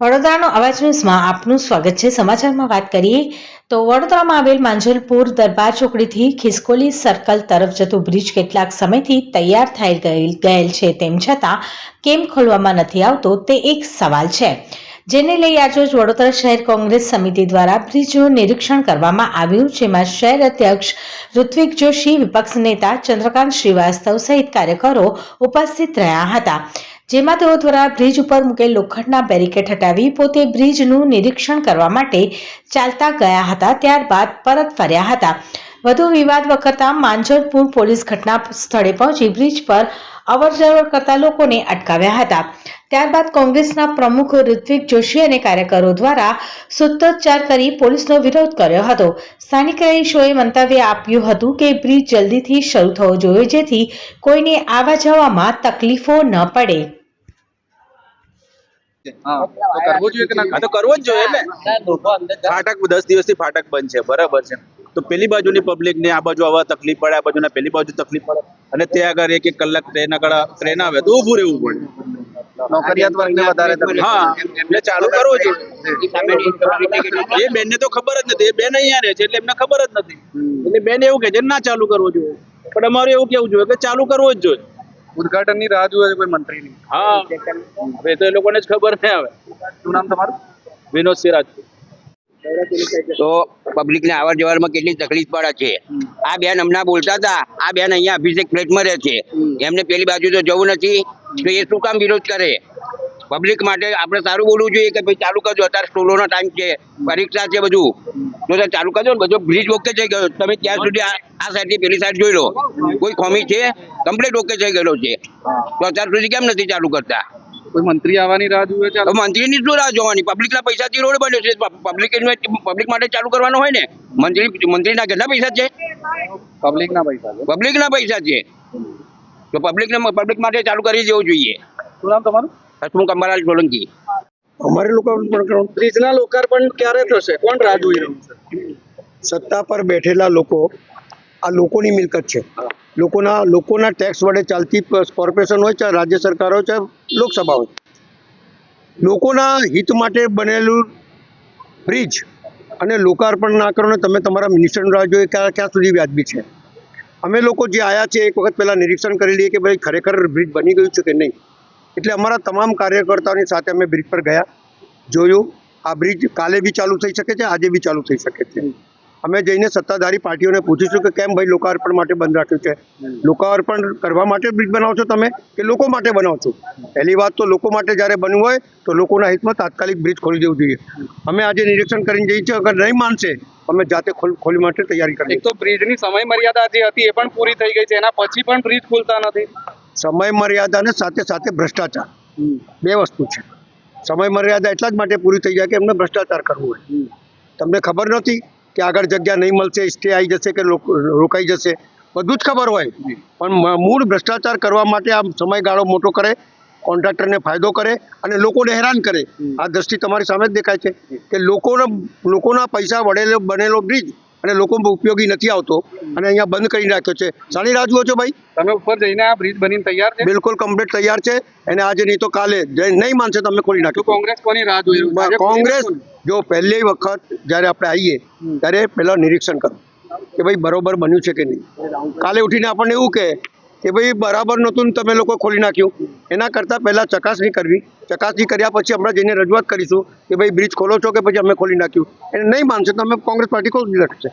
વડોદરાનો અવાજ ન્યૂઝમાં આપનું સ્વાગત છે. સમાચારમાં વાત કરીએ તો વડોદરામાં આવેલ માંજલપુર દરબાર ચોકડીથી ખિસકોલી સર્કલ તરફ જતો બ્રિજ કેટલાક સમયથી તૈયાર થઈ ગયેલ છે. તેમ છતાં કેમ ખોલવામાં નથી આવતો તે એક સવાલ છે. જેને લઈ આજરોજ વડોદરા શહેર કોંગ્રેસ સમિતિ દ્વારા બ્રિજનું નિરીક્ષણ કરવામાં આવ્યું, જેમાં શહેર અધ્યક્ષ ઋત્વિક જોશી, વિપક્ષ નેતા ચંદ્રકાંત શ્રીવાસ્તવ સહિત કાર્યકરો ઉપસ્થિત રહ્યા હતા. જેમાં તેઓ દ્વારા બ્રિજ ઉપર મૂકેલ લોખંડના બેરિકેડ હટાવી પોતે બ્રિજનું નિરીક્ષણ કરવા માટે ચાલતા ગયા હતા. ત્યારબાદ પરત ફર્યા હતા. વધુ વિવાદ વખતા માંજરપુર પોલીસ ઘટના સ્થળે પહોંચી બ્રિજ પર અવરજવર કરતા લોકોને અટકાવ્યા હતા. ત્યારબાદ કોંગ્રેસના પ્રમુખ ઋત્વિક જોશી અને કાર્યકરો દ્વારા સૂત્રોચ્ચાર કરી પોલીસનો વિરોધ કર્યો હતો. સ્થાનિક રહીશોએ મંતવ્ય આપ્યું હતું કે બ્રિજ જલ્દીથી શરૂ થવો જોઈએ જેથી કોઈને આવવા જવામાં તકલીફો ન પડે. હા. બાજુ કરવું જોઈએ કે ના તો કરવો જ જોઈએ ને. ફાટક દસ દિવસથી ફાટક બંધ છે બરાબર છે. તો પેલી બાજુની પબ્લિક ને આ બાજુ આવા તકલીફ પડે આ બાજુના પેલી બાજુ તકલીફ પડે. અને ત્યાં આગળ એક એક કલાક ટ્રેન આગળ ટ્રેન આવે તો ઊભું રહેવું પડે. નોકરિયાત વર્ગને વધારે હા એટલે ચાલુ કરવું જોઈએ. એ બેન ને તો ખબર જ નથી એ બેન અહીંયા રહે છે એટલે એમને ખબર જ નથી. એટલે બેન એવું કે છે ના ચાલુ કરવું જોઈએ. પણ અમારું એવું કેવું જોઈએ કે ચાલુ કરવું જ જોઈએ. ઉદઘાટનની રાહ જોવે છે કોઈ મંત્રી ની હા. હવે તો એ લોકોને જ ખબર નહીં આવે શું નામ તમારું? વિનોદ સિરાજ. તો પબ્લિક ને આવર જવરમાં કેટલી તકલીફ પડે છે. આ બેન હમણાં બોલતા હતા આ બેન અહીંયા અભિષેક ફ્લેટમાં રહે છે. એમને પેલી બાજુ તો જવું નથી તો એ શું કામ વિરોધ કરે? પબ્લિક માટે આપણે સારું બોલવું જોઈએ કે ભાઈ ચાલુ કરજો અત્યારે સ્કૂલોનો ટાઈમ છે પરીક્ષા છે બધું. તો તમે ચાલુ કરજો ને બધો બ્રિજ ઓકે થઈ ગયો. તમે ત્યાં સુધી આ સાઈડથી પેલી સાઈડ જોઈ લો. કોઈ ખોમી છે? કમ્પ્લીટ ઓકે થઈ ગયેલો છે. તો અત્યાર સુધી કેમ નથી ચાલુ કરતા? કોઈ મંત્રી આવવાની રાહ જોવે છે મંત્રીની શું રાહ જોવાની? પબ્લિકના પૈસાથી રોડ બન્યો છે. પબ્લિક પબ્લિક માટે ચાલુ કરવાનો હોય ને મંત્રી મંત્રીના કેટલા પૈસા છે? પબ્લિક ના પૈસા છે. પબ્લિકના પૈસા છે. તો પબ્લિકને પબ્લિક માટે ચાલુ કરી દેવું જોઈએ. શું નામ તમારું? હસમુખ અંબાલાલ સોલંકી. અમારે લોકો બ્રિજના લોકાર્પણ ક્યારે થશે? કોણ રાહ જોઈ રહ્યું છે? સત્તા પર બેઠેલા લોકો આ લોકોની મિલકત છે. લોકોના લોકોના ટેક્સ વડે ચાલતી કોર્પોરેશન હોય ચાહે રાજ્ય સરકાર હોય ચાહે લોકસભા હોય. લોકોના હિત માટે બનેલું બ્રિજ અને લોકાર્પણ ના કરો ને તમે તમારા મિનિસ્ટરનું રાહ જોઈએ ક્યાં ક્યાં સુધી વ્યાજબી છે. અમે લોકો જે આવ્યા છે એક વખત પહેલાં નિરીક્ષણ કરી લઈએ કે ભાઈ ખરેખર બ્રિજ બની ગયું છે કે નહીં? એટલે અમારા તમામ કાર્યકર્તાઓની સાથે અમે બ્રિજ પર ગયા, જોયું. આ બ્રિજ કાલે બી ચાલુ થઈ શકે છે, આજે બી ચાલુ થઈ શકે છે. અમે જઈને સત્તાધારી પાર્ટીઓને પૂછીશું કે કેમ ભાઈ લોકાર્પણ માટે બંધ રાખ્યું છે? લોકાર્પણ કરવા માટે બ્રિજ બનાવો છો તમે કે લોકો માટે બનાવો છો? પહેલી વાત તો લોકો માટે જ્યારે બનવું હોય તો લોકોના હિતમાં તાત્કાલિક બ્રિજ ખોલી દેવું જોઈએ. અમે આજે નિરીક્ષણ કરીને જઈએ છીએ, અગર નહીં માનશે, અમે જાતે ખોલ માટે તૈયારી કરી તો બ્રિજની સમય મર્યાદા જે હતી એ પણ પૂરી થઈ ગઈ છે, એના પછી પણ બ્રિજ ખુલતા નથી. સમય મર્યાદા અને સાથે સાથે ભ્રષ્ટાચાર. બે વસ્તુ છે. સમય મર્યાદા એટલા જ માટે પૂરી થઈ જાય કે એમને ભ્રષ્ટાચાર કરવો હોય. તમને ખબર નથી કે આગળ જગ્યા નહીં મળશે સ્ટે આવી જશે કે રોકાઈ જશે? બધું જ ખબર હોય. પણ મૂળ ભ્રષ્ટાચાર કરવા માટે આ સમયગાળો મોટો કરે કોન્ટ્રાક્ટરને ફાયદો કરે અને લોકોને હેરાન કરે. આ દ્રષ્ટિ તમારી સામે જ દેખાય છે કે લોકોના લોકોના પૈસા વડેલો બનેલો બ્રિજ અને લોકોમાં ઉપયોગી નથી આવતો. અને અહીંયા બંધ કરી રાખ્યો છે. સારી રાહ જુઓ છો ભાઈ? તમે ઉપર જઈને આ બ્રિજ બનીને તૈયાર છે? બિલકુલ કમ્પ્લીટ તૈયાર છે. અને આજે નહીં તો કાલે નહીં માનશે તમે ખોલી નાખ્યું કોંગ્રેસ કોની રાહ જોઈ કોંગ્રેસ જો પહેલી વખત જ્યારે આપણે આવીએ ત્યારે પેલા નિરીક્ષણ કરો કે ભાઈ બરોબર બન્યું છે કે નહીં? કાલે ઉઠીને આપણને એવું કહે કે ભાઈ બરાબર નહોતું તમે લોકો ખોલી નાખ્યું. એના કરતાં પહેલાં ચકાસણી કરવી. ચકાસણી કર્યા પછી હમણાં જઈને રજૂઆત કરીશું કે ભાઈ બ્રિજ ખોલો છો કે પછી અમે ખોલી નાખ્યું. એને નહીં માનશે તો અમે કોંગ્રેસ પાર્ટી ખોલી નાખશે.